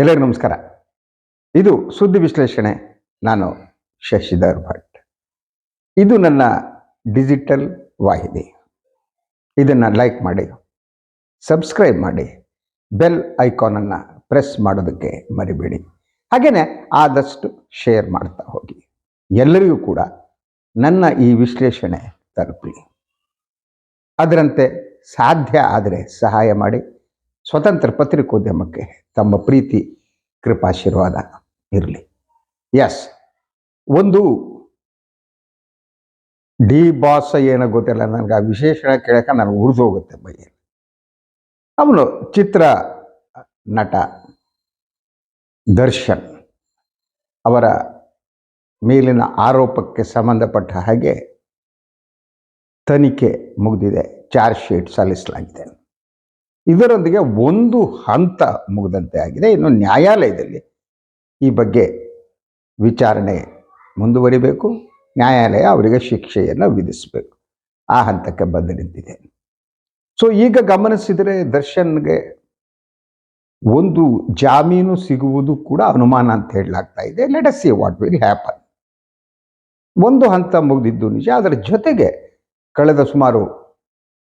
ಎಲ್ಲರಿಗೂ ನಮಸ್ಕಾರ. ಇದು ಸುದ್ದಿ ವಿಶ್ಲೇಷಣೆ. ನಾನು ಶಶಿಧರ್ ಭಟ್. ಇದು ನನ್ನ ಡಿಜಿಟಲ್ ವಾಹಿನಿ. ಇದನ್ನು ಲೈಕ್ ಮಾಡಿ, ಸಬ್ಸ್ಕ್ರೈಬ್ ಮಾಡಿ, ಬೆಲ್ ಐಕಾನನ್ನು ಪ್ರೆಸ್ ಮಾಡೋದಕ್ಕೆ ಮರಿಬೇಡಿ. ಹಾಗೆಯೇ ಆದಷ್ಟು ಶೇರ್ ಮಾಡ್ತಾ ಹೋಗಿ. ಎಲ್ಲರಿಗೂ ಕೂಡ ನನ್ನ ಈ ವಿಶ್ಲೇಷಣೆ ತಲುಪಲಿ ಅದರಂತೆ ಸಾಧ್ಯ ಆದರೆ ಸಹಾಯ ಮಾಡಿ. ಸ್ವತಂತ್ರ ಪತ್ರಿಕೋದ್ಯಮಕ್ಕೆ ತಮ್ಮ ಪ್ರೀತಿ, ಕೃಪಾಶೀರ್ವಾದ ಇರಲಿ. ಎಸ್ ಒಂದು ಡಿ ಬಾಸ್ ಏನೋ ಗೊತ್ತಿಲ್ಲ, ನನಗೆ ಆ ವಿಶೇಷಣ ಕೇಳಕ್ಕೆ ನನಗೆ ಉರಿದು ಹೋಗುತ್ತೆ ಬೈ ಅವನು ಚಿತ್ರ ನಟ, ದರ್ಶನ್ ಅವರ ಮೇಲಿನ ಆರೋಪಕ್ಕೆ ಸಂಬಂಧಪಟ್ಟ ಹಾಗೆ ತನಿಖೆ ಮುಗಿದಿದೆ, ಚಾರ್ಜ್ ಶೀಟ್ ಸಲ್ಲಿಸಲಾಗಿದೆ. ಇದರೊಂದಿಗೆ ಒಂದು ಹಂತ ಮುಗಿದಂತೆ ಆಗಿದೆ. ಇನ್ನು ನ್ಯಾಯಾಲಯದಲ್ಲಿ ಈ ಬಗ್ಗೆ ವಿಚಾರಣೆ ಮುಂದುವರಿಬೇಕು. ನ್ಯಾಯಾಲಯ ಅವರಿಗೆ ಶಿಕ್ಷೆಯನ್ನು ವಿಧಿಸಬೇಕು. ಆ ಹಂತಕ್ಕೆ ಬಂದು ನಿಂತಿದೆ. ಸೊ ಈಗ ಗಮನಿಸಿದರೆ ದರ್ಶನ್ಗೆ ಒಂದು ಜಾಮೀನು ಸಿಗುವುದು ಕೂಡ ಅನುಮಾನ ಅಂತ ಹೇಳಲಾಗ್ತಾ ಇದೆ. Let us see what will happen ಒಂದು ಹಂತ ಮುಗಿದಿದ್ದು ನಿಜ. ಅದರ ಜೊತೆಗೆ ಕಳೆದ ಸುಮಾರು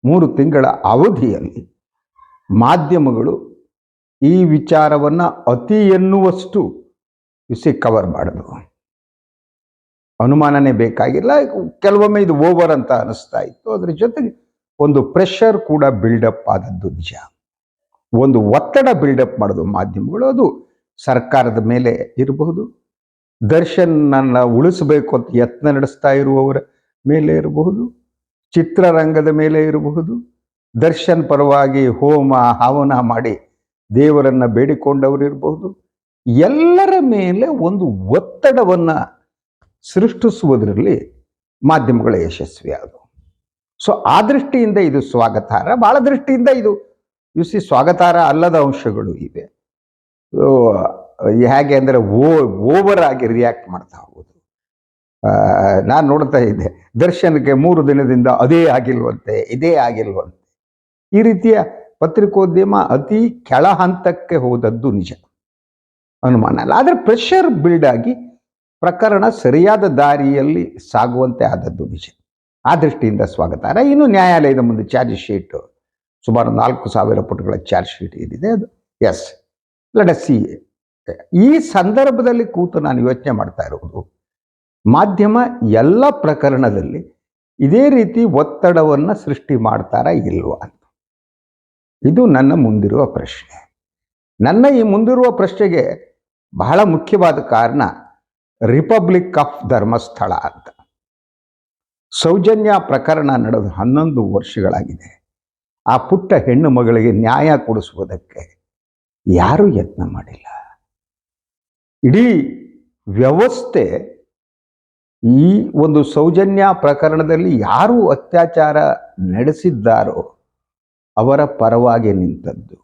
ಮೂರು ತಿಂಗಳ ಅವಧಿಯಲ್ಲಿ ಮಾಧ್ಯಮಗಳು ಈ ವಿಚಾರವನ್ನು ಅತಿ ಎನ್ನುವಷ್ಟು ಬಿಸಿ ಕವರ್ ಮಾಡಿದ್ರು ಅನುಮಾನನೇ ಬೇಕಾಗಿಲ್ಲ, ಕೆಲವೊಮ್ಮೆ ಇದು ಓವರ್ ಅಂತ ಅನಿಸ್ತಾ ಇತ್ತು. ಅದ್ರ ಜೊತೆಗೆ ಒಂದು ಪ್ರೆಷರ್ ಕೂಡ ಬಿಲ್ಡಪ್ ಆದದ್ದು ನಿಜ. ಒಂದು ಒತ್ತಡ ಬಿಲ್ಡಪ್ ಮಾಡೋದು ಮಾಧ್ಯಮಗಳು, ಅದು ಸರ್ಕಾರದ ಮೇಲೆ ಇರಬಹುದು. ದರ್ಶನ್ನನ್ನ ಉಳಿಸಬೇಕು ಅಂತ ಯತ್ನ ನಡೆಸ್ತಾ ಇರುವವರ ಮೇಲೆ ಇರಬಹುದು. ಚಿತ್ರರಂಗದ ಮೇಲೆ ಇರಬಹುದು. ದರ್ಶನ್ ಪರವಾಗಿ ಹೋಮ ಹವನ ಮಾಡಿ ದೇವರನ್ನು ಬೇಡಿಕೊಂಡವರು ಇರಬಹುದು ಎಲ್ಲರ ಮೇಲೆ ಒಂದು ಒತ್ತಡವನ್ನು ಸೃಷ್ಟಿಸುವುದರಲ್ಲಿ ಮಾಧ್ಯಮಗಳ ಯಶಸ್ವಿ ಆದವು ಸೊ ಆ ದೃಷ್ಟಿಯಿಂದ ಇದು ಸ್ವಾಗತಾರ್ಹ ಭಾಳ ದೃಷ್ಟಿಯಿಂದ ಇದು ಯು ಸಿ ಸ್ವಾಗತಾರ್ಹ ಅಲ್ಲದ ಅಂಶಗಳು ಇವೆ. ಹೇಗೆ ಅಂದರೆ ಓ, ಓವರ್ ಆಗಿ ರಿಯಾಕ್ಟ್ ಮಾಡ್ತಾ ಹೋಗೋದು. ನಾನು ನೋಡ್ತಾ ಇದ್ದೆ ದರ್ಶನಕ್ಕೆ ಮೂರು ದಿನದಿಂದ ಅದೇ ಆಗಿಲ್ವಂತೆ, ಇದೇ ಆಗಿಲ್ವಂತೆ. ಈ ರೀತಿಯ ಪತ್ರಿಕೋದ್ಯಮ ಅತಿ ಕೆಳ ಹಂತಕ್ಕೆ ಹೋದದ್ದು ನಿಜ. ಅನುಮಾನ ಅಲ್ಲ. ಆದರೆ ಪ್ರೆಷರ್ ಬಿಲ್ಡ್ ಆಗಿ ಪ್ರಕರಣ ಸರಿಯಾದ ದಾರಿಯಲ್ಲಿ ಸಾಗುವಂತೆ ಆದದ್ದು ನಿಜ. ಆ ದೃಷ್ಟಿಯಿಂದ ಸ್ವಾಗತ ಇನ್ನು ನ್ಯಾಯಾಲಯದ ಮುಂದೆ ಚಾರ್ಜ್ ಶೀಟ್ ಸುಮಾರು ನಾಲ್ಕು ಸಾವಿರ ಪುಟಗಳ ಚಾರ್ಜ್ ಶೀಟ್ ಏನಿದೆ ಅದು. ಎಸ್ ಸಿ ಈ ಸಂದರ್ಭದಲ್ಲಿ ಕೂತು ನಾನು ಯೋಚನೆ ಮಾಡ್ತಾ ಇರುವುದು, ಮಾಧ್ಯಮ ಎಲ್ಲ ಪ್ರಕರಣದಲ್ಲಿ ಇದೇ ರೀತಿ ಒತ್ತಡವನ್ನು ಸೃಷ್ಟಿ ಮಾಡ್ತಾರಾ ಇಲ್ವಾ ಇದು ನನ್ನ ಮುಂದಿರುವ ಪ್ರಶ್ನೆ. ನನ್ನ ಈ ಮುಂದಿರುವ ಪ್ರಶ್ನೆಗೆ ಬಹಳ ಮುಖ್ಯವಾದ ಕಾರಣ ರಿಪಬ್ಲಿಕ್ ಆಫ್ ಧರ್ಮಸ್ಥಳ ಅಂತ. ಸೌಜನ್ಯ ಪ್ರಕರಣ ನಡೆದು ಹನ್ನೊಂದು ವರ್ಷಗಳಾಗಿದೆ. ಆ ಪುಟ್ಟ ಹೆಣ್ಣು ಮಗಳಿಗೆ ನ್ಯಾಯ ಕೊಡಿಸುವುದಕ್ಕೆ ಯಾರೂ ಯತ್ನ ಮಾಡಿಲ್ಲ. ಇಡೀ ವ್ಯವಸ್ಥೆ ಈ ಒಂದು ಸೌಜನ್ಯ ಪ್ರಕರಣದಲ್ಲಿ ಯಾರು ಅತ್ಯಾಚಾರ ನಡೆಸಿದ್ದಾರೋ ಅವರ ಪರವಾಗಿ ನಿಂತದ್ದು.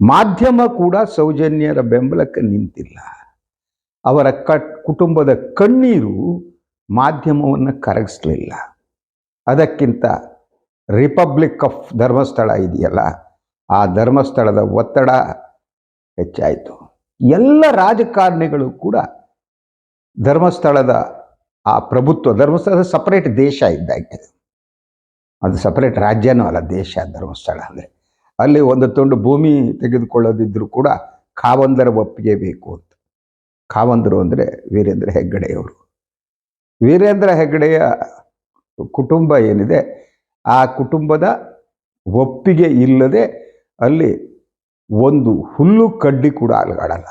ಮಾಧ್ಯಮ ಕೂಡ ಸೌಜನ್ಯರ ಬೆಂಬಲಕ್ಕೆ ನಿಂತಿಲ್ಲ. ಅವರ ಕಟ್, ಕುಟುಂಬದ ಕಣ್ಣೀರು ಮಾಧ್ಯಮವನ್ನು ಕರಗಿಸ್ಲಿಲ್ಲ. ಅದಕ್ಕಿಂತ ರಿಪಬ್ಲಿಕ್ ಆಫ್ ಧರ್ಮಸ್ಥಳ ಇದೆಯಲ್ಲ, ಆ ಧರ್ಮಸ್ಥಳದ ಒತ್ತಡ ಹೆಚ್ಚಾಯಿತು. ಎಲ್ಲ ರಾಜಕಾರಣಿಗಳು ಕೂಡ ಧರ್ಮಸ್ಥಳದ ಆ ಪ್ರಭುತ್ವ, ಧರ್ಮಸ್ಥಳದ ಸಪರೇಟ್ ದೇಶ ಇದ್ದಾಗೆ ಅದು ಸಪರೇಟ್ ರಾಜ್ಯನೂ ಅಲ್ಲ, ದೇಶ, ಧರ್ಮಸ್ಥಳ ಅಂದರೆ. ಅಲ್ಲಿ ಒಂದು ತುಂಡು ಭೂಮಿ ತೆಗೆದುಕೊಳ್ಳೋದಿದ್ರು ಕೂಡ ಕಾವಂದರ ಒಪ್ಪಿಗೆ ಬೇಕು ಅಂತ. ಕಾವಂದರು ಅಂದರೆ ವೀರೇಂದ್ರ ಹೆಗ್ಗಡೆಯವರು. ವೀರೇಂದ್ರ ಹೆಗ್ಗಡೆಯ ಕುಟುಂಬ ಏನಿದೆ, ಆ ಕುಟುಂಬದ ಒಪ್ಪಿಗೆ ಇಲ್ಲದೆ ಅಲ್ಲಿ ಒಂದು ಹುಲ್ಲು ಕಡ್ಡಿ ಕೂಡ ಅಲ್ಗಾಡಲ್ಲ.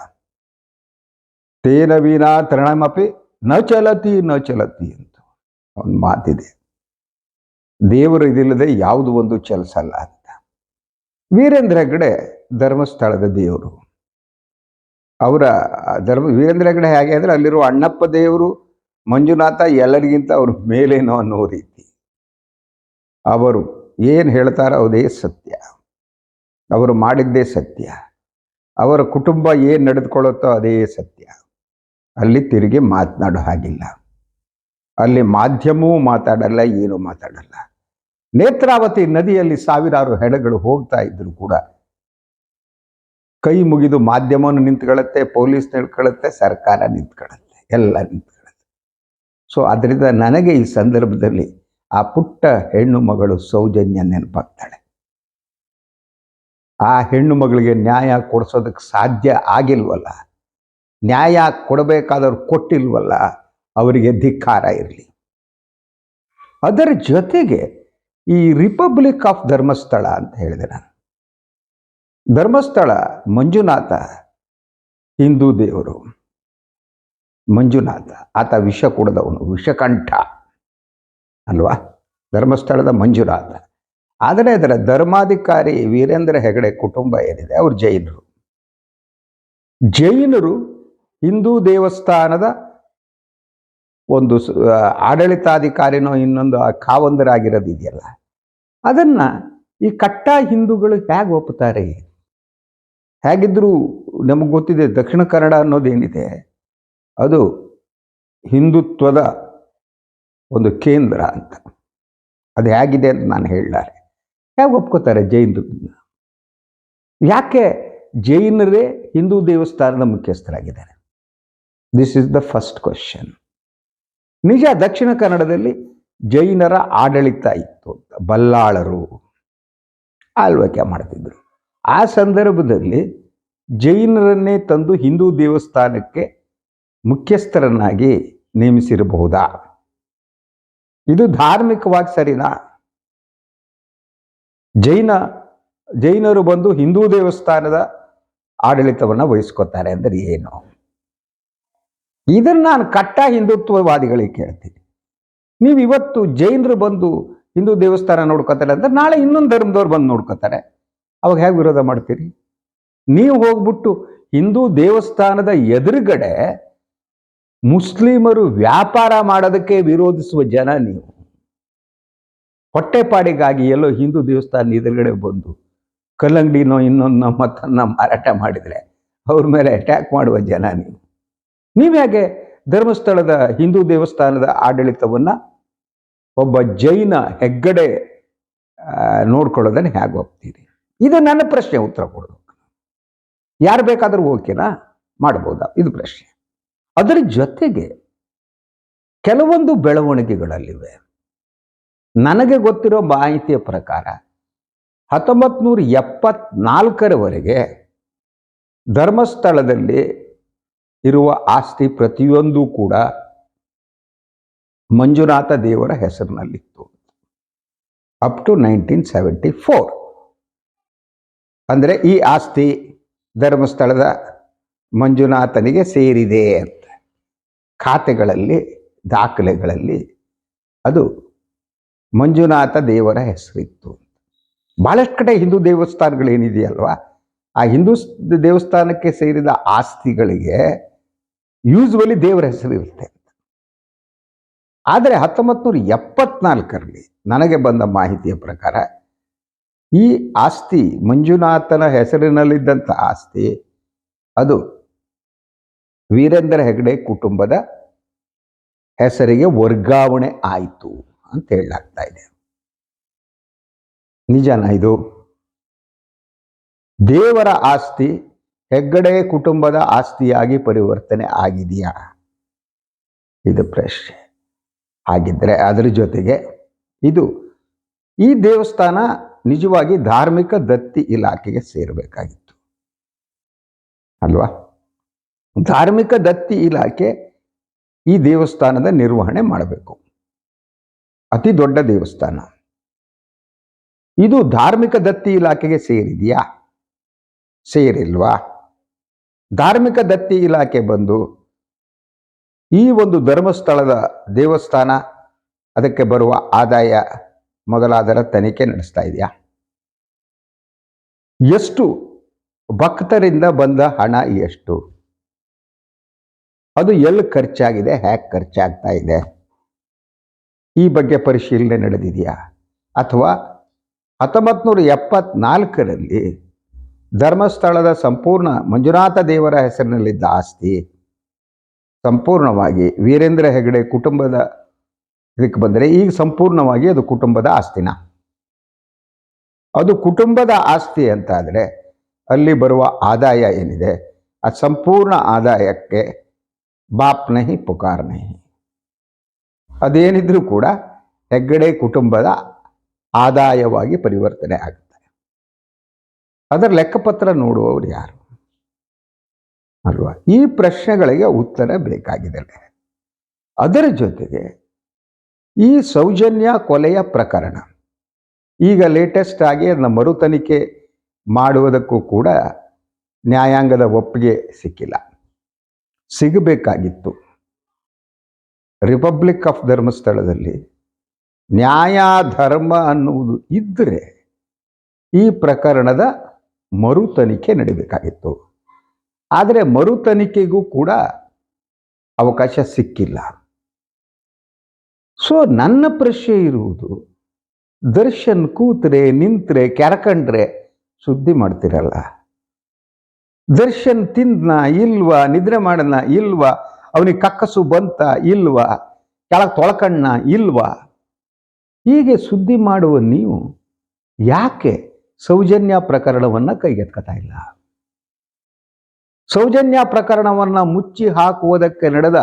ತೇನ ವೀನಾ ತೃಣಮಪಿ ನ ಚಲತಿ ನ ಚಲತಿ ಅಂತ ಒಂದು ಮಾತಿದೆ. ದೇವರು ಇದಿಲ್ಲದೆ ಯಾವುದು ಒಂದು ಅಲ್ಲ ಅಂತ. ವೀರೇಂದ್ರ ಹೆಗ್ಗಡೆ ಧರ್ಮಸ್ಥಳದ ದೇವರು. ಅವರ ಧರ್ಮ, ವೀರೇಂದ್ರ ಹೆಗ್ಗಡೆ ಹೇಗೆ ಅಂದರೆ ಅಲ್ಲಿರುವ ಅಣ್ಣಪ್ಪ ದೇವರು, ಮಂಜುನಾಥ ಎಲ್ಲರಿಗಿಂತ ಅವರು ಮೇಲೇನೋ ಅನ್ನೋ ರೀತಿ. ಅವರು ಏನು ಹೇಳ್ತಾರೋ ಅದೇ ಸತ್ಯ. ಅವರು ಮಾಡಿದ್ದೇ ಸತ್ಯ. ಅವರ ಕುಟುಂಬ ಏನು ನಡೆದುಕೊಳ್ಳುತ್ತೋ ಅದೇ ಸತ್ಯ. ಅಲ್ಲಿ ತಿರುಗಿ ಮಾತನಾಡೋ ಹಾಗಿಲ್ಲ. ಅಲ್ಲಿ ಮಾಧ್ಯಮವೂ ಮಾತಾಡಲ್ಲ, ಏನೂ ಮಾತಾಡಲ್ಲ. ನೇತ್ರಾವತಿ ನದಿಯಲ್ಲಿ ಸಾವಿರಾರು ಹೆಣಗಳು ಹೋಗ್ತಾ ಇದ್ರು ಕೂಡ ಕೈ ಮುಗಿದು ಮಾಧ್ಯಮವನ್ನು ನಿಂತ್ಕೊಳ್ಳುತ್ತೆ, ಪೊಲೀಸ್ ನಿಂತ್ಕೊಳ್ಳುತ್ತೆ, ಸರ್ಕಾರ ನಿಂತ್ಕೊಳ್ಳುತ್ತೆ, ಎಲ್ಲ ನಿಂತ್ಕೊಳ್ಳುತ್ತೆ. ಸೊ ಅದರಿಂದ ನನಗೆ ಈ ಸಂದರ್ಭದಲ್ಲಿ ಆ ಪುಟ್ಟ ಹೆಣ್ಣು ಮಗಳು ಸೌಜನ್ಯ ನೆನಪಾಗ್ತಾಳೆ. ಆ ಹೆಣ್ಣು ಮಗಳಿಗೆ ನ್ಯಾಯ ಕೊಡಿಸೋದಕ್ಕೆ ಸಾಧ್ಯ ಆಗಿಲ್ವಲ್ಲ, ನ್ಯಾಯ ಕೊಡಬೇಕಾದವ್ರು ಕೊಟ್ಟಿಲ್ವಲ್ಲ, ಅವರಿಗೆ ಧಿಕ್ಕಾರ ಇರಲಿ. ಅದರ ಜೊತೆಗೆ ಈ ರಿಪಬ್ಲಿಕ್ ಆಫ್ ಧರ್ಮಸ್ಥಳ ಅಂತ ಹೇಳಿದೆ ನಾನು. ಧರ್ಮಸ್ಥಳ ಮಂಜುನಾಥ, ಹಿಂದೂ ದೇವರು. ಮಂಜುನಾಥ, ಆತ ವಿಷ ಕುಡದವನು, ವಿಷಕಂಠ. ಅಲ್ವಾ? ಧರ್ಮಸ್ಥಳದ ಮಂಜುನಾಥ. ಆದರೆ ಅದರ ಧರ್ಮಾಧಿಕಾರಿ ವೀರೇಂದ್ರ ಹೆಗಡೆ ಕುಟುಂಬ ಏನಿದೆ? ಅವರು ಜೈನರು. ಜೈನರು ಹಿಂದೂ ದೇವಸ್ಥಾನದ ಒಂದು ಆಡಳಿತಾಧಿಕಾರಿನೋ ಇನ್ನೊಂದು ಆ ಕಾವಂದರಾಗಿರೋದಿದೆಯಲ್ಲ? ಅದನ್ನ ಈ ಕಟ್ಟ ಹಿಂದೂಗಳು ಹೇಗೆ ಒಪ್ಪುತ್ತಾರೆ ಹೇಗಿದ್ದರೂ ನಮಗೆ ಗೊತ್ತಿದೆ, ದಕ್ಷಿಣ ಕನ್ನಡ ಅನ್ನೋದೇನಿದೆ, ಅದು ಹಿಂದುತ್ವದ ಒಂದು ಕೇಂದ್ರ ಅಂತ. ಅದು ಹೇಗಿದೆ ಅಂತ ನಾನು ಹೇಳಲಾರೆ. ಹೇಗೆ ಒಪ್ಕೋತಾರೆ ಜೈನರು ಯಾಕೆ ಜೈನರೇ ಹಿಂದೂ ದೇವಸ್ಥಾನದ ಮುಖ್ಯಸ್ಥರಾಗಿದ್ದಾರೆ? This is the first question ನಿಜ ದಕ್ಷಿಣ ಕನ್ನಡದಲ್ಲಿ ಜೈನರ ಆಡಳಿತ ಇತ್ತು ಬಲ್ಲಾಳರು ಆಳ್ವಿಕೆ ಮಾಡ್ತಿದ್ರು. ಆ ಸಂದರ್ಭದಲ್ಲಿ ಜೈನರನ್ನೇ ತಂದು ಹಿಂದೂ ದೇವಸ್ಥಾನಕ್ಕೆ ಮುಖ್ಯಸ್ಥರನ್ನಾಗಿ ನೇಮಿಸಿರಬಹುದಾ? ಇದು ಧಾರ್ಮಿಕವಾಗಿ ಸರಿನಾ? ಜೈನ, ಜೈನರು ಬಂದು ಹಿಂದೂ ದೇವಸ್ಥಾನದ ಆಡಳಿತವನ್ನು ವಹಿಸ್ಕೊತಾರೆ ಅಂದರೆ ಏನು? ಇದನ್ನು ನಾನು ಕಟ್ಟ ಹಿಂದುತ್ವವಾದಿಗಳಿಗೆ ಕೇಳ್ತೀನಿ. ನೀವು ಇವತ್ತು ಜೈನರು ಬಂದು ಹಿಂದೂ ದೇವಸ್ಥಾನ ನೋಡ್ಕೋತಾರೆ ಅಂದ್ರೆ ನಾಳೆ ಇನ್ನೊಂದು ಧರ್ಮದವ್ರು ಬಂದು ನೋಡ್ಕೋತಾರೆ. ಅವಾಗ ಹೇಗೆ ವಿರೋಧ ಮಾಡ್ತೀರಿ? ನೀವು ಹೋಗ್ಬಿಟ್ಟು ಹಿಂದೂ ದೇವಸ್ಥಾನದ ಎದುರುಗಡೆ ಮುಸ್ಲಿಮರು ವ್ಯಾಪಾರ ಮಾಡೋದಕ್ಕೆ ವಿರೋಧಿಸುವ ಜನ ನೀವು. ಹೊಟ್ಟೆಪಾಡಿಗಾಗಿ ಎಲ್ಲೋ ಹಿಂದೂ ದೇವಸ್ಥಾನ ಎದುರುಗಡೆ ಬಂದು ಕಲ್ಲಂಗಡಿನೋ ಇನ್ನೊಂದು ಮತ್ತನ್ನ ಮಾರಾಟ ಮಾಡಿದರೆ ಅವ್ರ ಮೇಲೆ ಅಟ್ಯಾಕ್ ಮಾಡುವ ಜನ ನೀವು. ನೀವು ಹೇಗೆ ಧರ್ಮಸ್ಥಳದ ಹಿಂದೂ ದೇವಸ್ಥಾನದ ಆಡಳಿತವನ್ನ ಒಬ್ಬ ಜೈನ ಹೆಗ್ಗಡೆ ನೋಡ್ಕೊಳ್ಳೋದನ್ನ ಹೇಗೆ ಹೋಗ್ತೀರಿ ಇದು ನನ್ನ ಪ್ರಶ್ನೆ, ಉತ್ತರ ಕೊಡೋದು ಯಾರು ಬೇಕಾದರೂ ಓಕೆನಾ? ಮಾಡ್ಬೋದಾ? ಇದು ಪ್ರಶ್ನೆ. ಅದರ ಜೊತೆಗೆ ಕೆಲವೊಂದು ಬೆಳವಣಿಗೆಗಳಲ್ಲಿವೆ. ನನಗೆ ಗೊತ್ತಿರೋ ಮಾಹಿತಿಯ ಪ್ರಕಾರ ಹತ್ತೊಂಬತ್ತು ನೂರ ಎಪ್ಪತ್ನಾಲ್ಕರವರೆಗೆ ಧರ್ಮಸ್ಥಳದಲ್ಲಿ ಇರುವ ಆಸ್ತಿ ಪ್ರತಿಯೊಂದು ಕೂಡ ಮಂಜುನಾಥ ದೇವರ ಹೆಸರಿನಲ್ಲಿತ್ತು. Up to nineteen seventy four ಅಂದರೆ ಈ ಆಸ್ತಿ ಧರ್ಮಸ್ಥಳದ ಮಂಜುನಾಥನಿಗೆ ಸೇರಿದೆ ಅಂತ. ಖಾತೆಗಳಲ್ಲಿ, ದಾಖಲೆಗಳಲ್ಲಿ ಅದು ಮಂಜುನಾಥ ದೇವರ ಹೆಸರಿತ್ತು ಭಾಳಷ್ಟು ಕಡೆ ಹಿಂದೂ ದೇವಸ್ಥಾನಗಳೇನಿದೆಯಲ್ವಾ? ಆ ಹಿಂದೂ ದೇವಸ್ಥಾನಕ್ಕೆ ಸೇರಿದ ಆಸ್ತಿಗಳಿಗೆ ಯೂಸ್ವಲಿ ದೇವರ ಹೆಸರು ಇರುತ್ತೆ ಆದರೆ ಹತ್ತೊಂಬತ್ತು ನೂರ ಎಪ್ಪತ್ನಾಲ್ಕರಲ್ಲಿ ನನಗೆ ಬಂದ ಮಾಹಿತಿಯ ಪ್ರಕಾರ ಈ ಆಸ್ತಿ, ಮಂಜುನಾಥನ ಹೆಸರಿನಲ್ಲಿದ್ದಂಥ ಆಸ್ತಿ, ಅದು ವೀರೇಂದ್ರ ಹೆಗಡೆ ಕುಟುಂಬದ ಹೆಸರಿಗೆ ವರ್ಗಾವಣೆ ಆಯಿತು ಅಂತ ಹೇಳಲಾಗ್ತಾ ಇದೆ. ನಿಜನ ಇದು? ದೇವರ ಆಸ್ತಿ ಹೆಗ್ಗಡೆ ಕುಟುಂಬದ ಆಸ್ತಿಯಾಗಿ ಪರಿವರ್ತನೆ ಆಗಿದೆಯಾ? ಇದು ಪ್ರಶ್ನೆ. ಹಾಗಿದ್ರೆ ಅದರ ಜೊತೆಗೆ ಇದು ಈ ದೇವಸ್ಥಾನ ನಿಜವಾಗಿ ಧಾರ್ಮಿಕ ದತ್ತಿ ಇಲಾಖೆಗೆ ಸೇರಬೇಕಾಗಿತ್ತು. ಅಲ್ವಾ? ಧಾರ್ಮಿಕ ದತ್ತಿ ಇಲಾಖೆ ಈ ದೇವಸ್ಥಾನದ ನಿರ್ವಹಣೆ ಮಾಡಬೇಕು. ಅತಿ ದೊಡ್ಡ ದೇವಸ್ಥಾನ. ಇದು ಧಾರ್ಮಿಕ ದತ್ತಿ ಇಲಾಖೆಗೆ ಸೇರಿದೆಯಾ? ಸೇರಿಲ್ವಾ? ಧಾರ್ಮಿಕ ದತ್ತಿ ಇಲಾಖೆ ಬಂದು ಈ ಒಂದು ಧರ್ಮಸ್ಥಳದ ದೇವಸ್ಥಾನ, ಅದಕ್ಕೆ ಬರುವ ಆದಾಯ ಮೊದಲಾದರ ತನಿಖೆ ನಡೆಸ್ತಾ ಇದೆಯಾ? ಎಷ್ಟು ಭಕ್ತರಿಂದ ಬಂದ ಹಣ ಎಷ್ಟು? ಅದು ಎಲ್ಲಿ ಖರ್ಚಾಗಿದೆ, ಹ್ಯಾಕ್ ಖರ್ಚಾಗ್ತಾ ಇದೆ? ಈ ಬಗ್ಗೆ ಪರಿಶೀಲನೆ ನಡೆದಿದೆಯಾ? ಅಥವಾ ಹತ್ತೊಂಬತ್ತು ನೂರ ಎಪ್ಪತ್ನಾಲ್ಕರಲ್ಲಿ ಧರ್ಮಸ್ಥಳದ ಸಂಪೂರ್ಣ ಮಂಜುನಾಥ ದೇವರ ಹೆಸರಿನಲ್ಲಿದ್ದ ಆಸ್ತಿ ಸಂಪೂರ್ಣವಾಗಿ ವೀರೇಂದ್ರ ಹೆಗಡೆ ಕುಟುಂಬದ ಇದಕ್ಕೆ ಬಂದರೆ ಈಗ ಸಂಪೂರ್ಣವಾಗಿ ಅದು ಕುಟುಂಬದ ಆಸ್ತಿನ. ಅದು ಕುಟುಂಬದ ಆಸ್ತಿ ಅಂತ ಆದರೆ ಅಲ್ಲಿ ಬರುವ ಆದಾಯ ಏನಿದೆ? ಆ ಸಂಪೂರ್ಣ ಆದಾಯಕ್ಕೆ ಬಾಪ್ ನಹಿ, ಪುಕಾರ್ ನಹಿ. ಅದೇನಿದ್ರೂ ಕೂಡ ಹೆಗ್ಗಡೆ ಕುಟುಂಬದ ಆದಾಯವಾಗಿ ಪರಿವರ್ತನೆ ಆಗುತ್ತೆ ಅದರ ಲೆಕ್ಕಪತ್ರ ನೋಡುವವರು ಯಾರು? ಅಲ್ವಾ? ಈ ಪ್ರಶ್ನೆಗಳಿಗೆ ಉತ್ತರ ಬೇಕಾಗಿದೆ. ಅದರ ಜೊತೆಗೆ ಈ ಸೌಜನ್ಯ ಕೊಲೆಯ ಪ್ರಕರಣ, ಈಗ ಲೇಟೆಸ್ಟ್ ಆಗಿ ಅದನ್ನ ಮರುತನಿಖೆ ಮಾಡುವುದಕ್ಕೂ ಕೂಡ ನ್ಯಾಯಾಂಗದ ಒಪ್ಪಿಗೆ ಸಿಕ್ಕಿಲ್ಲ. ಸಿಗಬೇಕಾಗಿತ್ತು. ರಿಪಬ್ಲಿಕ್ ಆಫ್ ಧರ್ಮಸ್ಥಳದಲ್ಲಿ ನ್ಯಾಯ ಧರ್ಮ ಅನ್ನುವುದು ಇದ್ದರೆ ಈ ಪ್ರಕರಣದ ಮರು ತನಿಖೆ ನಡೀಬೇಕಾಗಿತ್ತು. ಆದರೆ ಮರು ತನಿಖೆಗೂ ಕೂಡ ಅವಕಾಶ ಸಿಕ್ಕಿಲ್ಲ. ಸೊ ನನ್ನ ಪ್ರಶ್ನೆ ಇರುವುದು, ದರ್ಶನ್ ಕೂತ್ರೆ, ನಿಂತರೆ, ಕೆರಕಂಡ್ರೆ ಸುದ್ದಿ ಮಾಡ್ತಿರಲ್ಲ. ದರ್ಶನ್ ತಿಂದ್ನ, ಇಲ್ವಾ, ನಿದ್ರೆ ಮಾಡನ, ಇಲ್ವಾ, ಅವನಿಗೆ ಕಕ್ಕಸು ಬಂತ, ಇಲ್ವಾ, ಕೆಳಗೆ ತೊಳಕಣ್ಣ ಇಲ್ವಾ? ಹೀಗೆ ಸುದ್ದಿ ಮಾಡುವ ನೀವು ಯಾಕೆ ಸೌಜನ್ಯ ಪ್ರಕರಣವನ್ನ ಕೈಗೆತ್ಕೊತಾ ಇಲ್ಲ. ಸೌಜನ್ಯ ಪ್ರಕರಣವನ್ನ ಮುಚ್ಚಿ ಹಾಕುವುದಕ್ಕೆ ನಡೆದ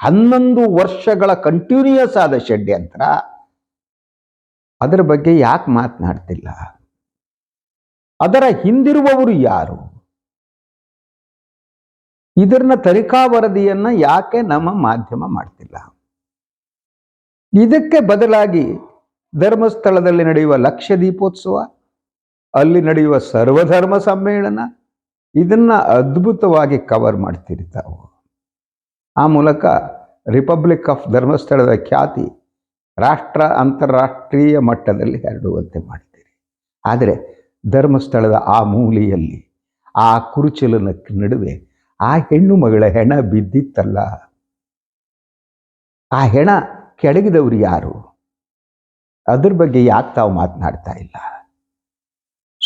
ಹನ್ನೊಂದು ವರ್ಷಗಳ ಕಂಟಿನ್ಯೂಯಸ್ ಆದ ಷಡ್ಯಂತ್ರ ಅದರ ಬಗ್ಗೆ ಯಾಕೆ ಮಾತನಾಡ್ತಿಲ್ಲ? ಅದರ ಹಿಂದಿರುವವರು ಯಾರು? ಇದನ್ನ ತನಿಖಾ ವರದಿಯನ್ನ ಯಾಕೆ ನಮ್ಮ ಮಾಧ್ಯಮ ಮಾಡ್ತಿಲ್ಲ? ಇದಕ್ಕೆ ಬದಲಾಗಿ ಧರ್ಮಸ್ಥಳದಲ್ಲಿ ನಡೆಯುವ ಲಕ್ಷ ದೀಪೋತ್ಸವ ಅಲ್ಲಿ ನಡೆಯುವ ಸರ್ವಧರ್ಮ ಸಮ್ಮೇಳನ, ಇದನ್ನ ಅದ್ಭುತವಾಗಿ ಕವರ್ ಮಾಡ್ತೀರಿ ತಾವು. ಆ ಮೂಲಕ ರಿಪಬ್ಲಿಕ್ ಆಫ್ ಧರ್ಮಸ್ಥಳದ ಖ್ಯಾತಿ ರಾಷ್ಟ್ರ ಅಂತಾರಾಷ್ಟ್ರೀಯ ಮಟ್ಟದಲ್ಲಿ ಹರಡುವಂತೆ ಮಾಡ್ತೀರಿ. ಆದರೆ ಧರ್ಮಸ್ಥಳದ ಆ ಮೂಲೆಯಲ್ಲಿ, ಆ ಕುರುಚಲನ ನಡುವೆ ಆ ಹೆಣ್ಣು ಮಗಳ ಹೆಣ ಬಿದ್ದಿತ್ತಲ್ಲ. ಆ ಹೆಣ ಕೆಡಗಿದವರು ಯಾರು? ಅದ್ರ ಬಗ್ಗೆ ಯಾಕೆ ತಾವು ಮಾತನಾಡ್ತಾ ಇಲ್ಲ?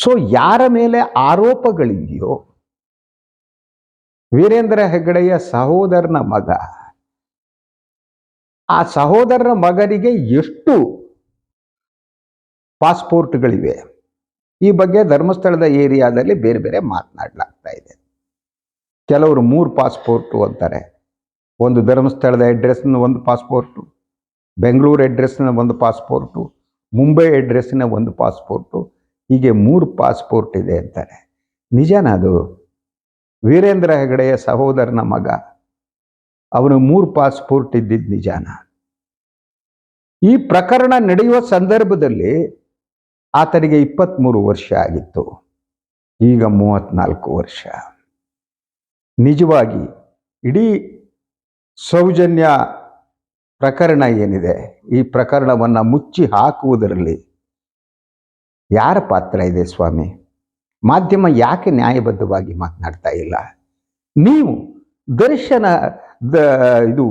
ಸೊ ಯಾರ ಮೇಲೆ ಆರೋಪಗಳಿದೆಯೋ, ವೀರೇಂದ್ರ ಹೆಗ್ಗಡೆಯ ಸಹೋದರನ ಮಗ, ಆ ಸಹೋದರನ ಮಗನಿಗೆ ಎಷ್ಟು ಪಾಸ್ಪೋರ್ಟ್ಗಳಿವೆ? ಈ ಬಗ್ಗೆ ಧರ್ಮಸ್ಥಳದ ಏರಿಯಾದಲ್ಲಿ ಬೇರೆ ಬೇರೆ ಮಾತನಾಡಲಾಗ್ತಾ ಇದೆ. ಕೆಲವರು ಮೂರು ಪಾಸ್ಪೋರ್ಟು ಅಂತಾರೆ. ಒಂದು ಧರ್ಮಸ್ಥಳದ ಅಡ್ರೆಸ್ನ ಒಂದು ಪಾಸ್ಪೋರ್ಟು, ಬೆಂಗಳೂರು ಅಡ್ರೆಸ್ನ ಒಂದು ಪಾಸ್ಪೋರ್ಟು, ಮುಂಬೈ ಅಡ್ರೆಸ್ಸಿನ ಒಂದು ಪಾಸ್ಪೋರ್ಟು ಹೀಗೆ ಮೂರು ಪಾಸ್ಪೋರ್ಟ್ ಇದೆ ಅಂತಾರೆ. ನಿಜನ ಅದು? ವೀರೇಂದ್ರ ಹೆಗಡೆಯ ಸಹೋದರನ ಮಗ. ಅವನು ಮೂರು ಪಾಸ್ಪೋರ್ಟ್ ಇದ್ದಿದ್ದು ನಿಜಾನ. ಈ ಪ್ರಕರಣ ನಡೆಯುವ ಸಂದರ್ಭದಲ್ಲಿ ಆತನಿಗೆ ಇಪ್ಪತ್ತ್ಮೂರು ವರ್ಷ ಆಗಿತ್ತು. ಈಗ ಮೂವತ್ನಾಲ್ಕು ವರ್ಷ. ನಿಜವಾಗಿ ಇಡೀ ಸೌಜನ್ಯ ಪ್ರಕರಣ ಏನಿದೆ? ಈ ಪ್ರಕರಣವನ್ನು ಮುಚ್ಚಿ ಹಾಕುವುದರಲ್ಲಿ ಯಾರ ಪಾತ್ರ ಇದೆ ಸ್ವಾಮಿ? ಮಾಧ್ಯಮ ಯಾಕೆ ನ್ಯಾಯಬದ್ಧವಾಗಿ ಮಾತನಾಡ್ತಾ ಇಲ್ಲ? ನೀವು ದರ್ಶನ, ದ, ಇದು,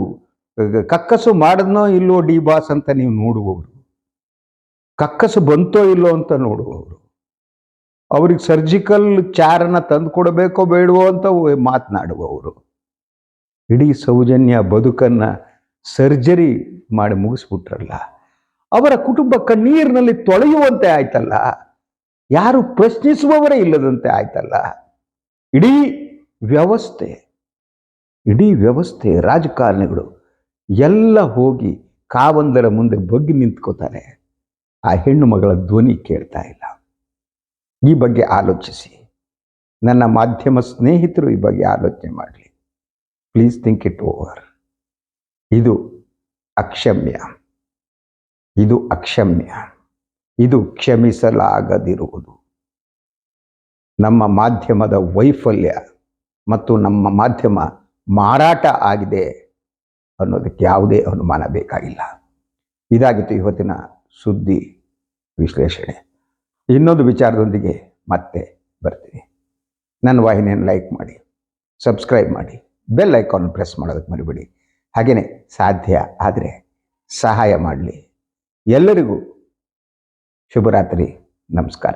ಕಕ್ಕಸು ಮಾಡದ್ನೋ ಇಲ್ಲೋ ಡಿ ಬಾಸ್ ಅಂತ ನೀವು ನೋಡುವವರು? ಕಕ್ಕಸು ಬಂತೋ ಇಲ್ಲೋ ಅಂತ ನೋಡುವವರು? ಅವ್ರಿಗೆ ಸರ್ಜಿಕಲ್ ಚಾರನ್ನ ತಂದು ಕೊಡಬೇಕೋ ಬೇಡವೋ ಅಂತ ಮಾತನಾಡುವವರು? ಇಡೀ ಸೌಜನ್ಯ ಬದುಕನ್ನು ಸರ್ಜರಿ ಮಾಡಿ ಮುಗಿಸ್ಬಿಟ್ರಲ್ಲ? ಅವರ ಕುಟುಂಬ ಕಣ್ಣೀರಿನಲ್ಲಿ ತೊಳೆಯುವಂತೆ ಆಯ್ತಲ್ಲ. ಯಾರು ಪ್ರಶ್ನಿಸುವವರೇ ಇಲ್ಲದಂತೆ ಆಯ್ತಲ್ಲ. ಇಡೀ ವ್ಯವಸ್ಥೆ ಇಡೀ ವ್ಯವಸ್ಥೆ, ರಾಜಕಾರಣಿಗಳು ಎಲ್ಲ ಹೋಗಿ ಕಾವಂದರ ಮುಂದೆ ಬಗ್ಗಿ ನಿಂತ್ಕೋತಾರೆ ಆ ಹೆಣ್ಣು ಮಗಳ ಧ್ವನಿ ಕೇಳ್ತಾ ಇಲ್ಲ. ಈ ಬಗ್ಗೆ ಆಲೋಚಿಸಿ. ನನ್ನ ಮಾಧ್ಯಮ ಸ್ನೇಹಿತರು ಈ ಬಗ್ಗೆ ಆಲೋಚನೆ ಮಾಡಲಿ. ಪ್ಲೀಸ್ ಥಿಂಕ್ ಇಟ್ ಓವರ್ ಇದು ಅಕ್ಷಮ್ಯ. ಇದು ಅಕ್ಷಮ್ಯ. ಇದು ಕ್ಷಮಿಸಲಾಗದಿರುವುದು. ನಮ್ಮ ಮಾಧ್ಯಮದ ವೈಫಲ್ಯ ಮತ್ತು ನಮ್ಮ ಮಾಧ್ಯಮ ಮಾರಾಟ ಆಗಿದೆ ಅನ್ನೋದಕ್ಕೆ ಯಾವುದೇ ಅನುಮಾನ ಬೇಕಾಗಿಲ್ಲ. ಇದಾಗಿತ್ತು ಇವತ್ತಿನ ಸುದ್ದಿ ವಿಶ್ಲೇಷಣೆ. ಇನ್ನೊಂದು ವಿಚಾರದೊಂದಿಗೆ ಮತ್ತೆ ಬರ್ತೀನಿ. ನನ್ನ ವಾಹಿನಿಯನ್ನು ಲೈಕ್ ಮಾಡಿ, ಸಬ್ಸ್ಕ್ರೈಬ್ ಮಾಡಿ, ಬೆಲ್ ಐಕಾನ್ ಪ್ರೆಸ್ ಮಾಡೋದಕ್ಕೆ ಮರಿಬೇಡಿ. ಹಾಗೆಯೇ ಸಾಧ್ಯ ಆದರೆ ಸಹಾಯ ಮಾಡಲಿ. ಎಲ್ಲರಿಗೂ ಶುಭರಾತ್ರಿ. ನಮಸ್ಕಾರ.